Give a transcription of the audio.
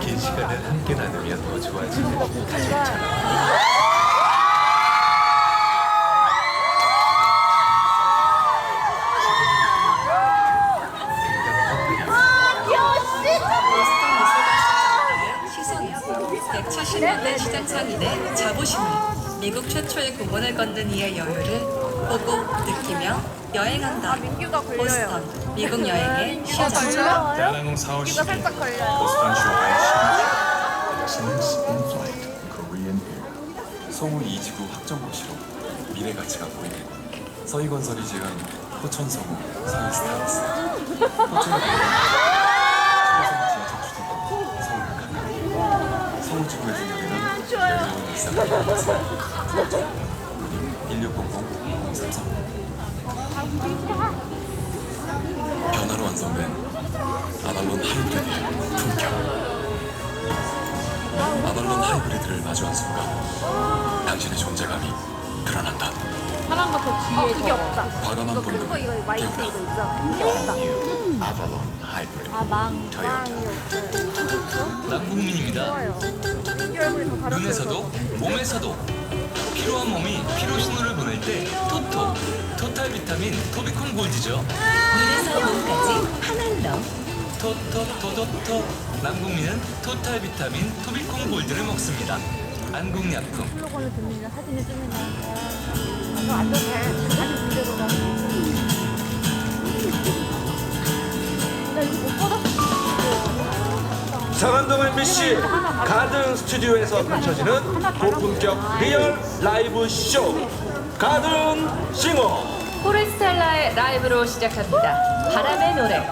긴 시간을 함께 나누면 더 좋아지는 시성이 170년대 시장상인의 자부심을 미국 최초의 공원을 걷는 이의 여유를 보고 느끼며 여행한다. 보스턴 미국 여행의 시작. 대한항공 4월 10일 보스턴 쇼의 성우 이지구 확정고시로 미래 가치가 보이는 서희건설이 제한 호천성우 서희스타일스. 호천에 서울성 지하철 주택가 서울 가까 서울지구에서 열리는 열려온 일상 비행사 1600 033 변화로 완성된 아날론 하이브리드 하이브리드를 마주한 순간 당신의 존재감이 드러난다. 사람과 더 뒤에 그게 없다. 과감한 이거 이거 마이크 이거. 있어. 없다. 아발론 하이브리드. 아, 망, 토요타. 망이 없어요. 남국민입니다. 좋아요. 민규 얼굴이 더 다른 눈에서도 몸에서도 피로한 몸이 피로 신호를 보낼 때 토토 토탈 비타민 토비콘 골드죠. 눈에서 몸까지 하늘로 토토토토토 남국민은 토탈 비타민 토비콘 골드를 먹습니다. 안국약품 슬로건을 듣는 사진을 찍는 거야. 아, 그거 안 돼. 아직 그대로 가. 나 이거 못 받았어. 상암동 MBC 가든 스튜디오에서 펼쳐지는 고품격 리얼 라이브 쇼 가든 싱어 포레스텔라의 라이브로 시작합니다. 바람의 노래.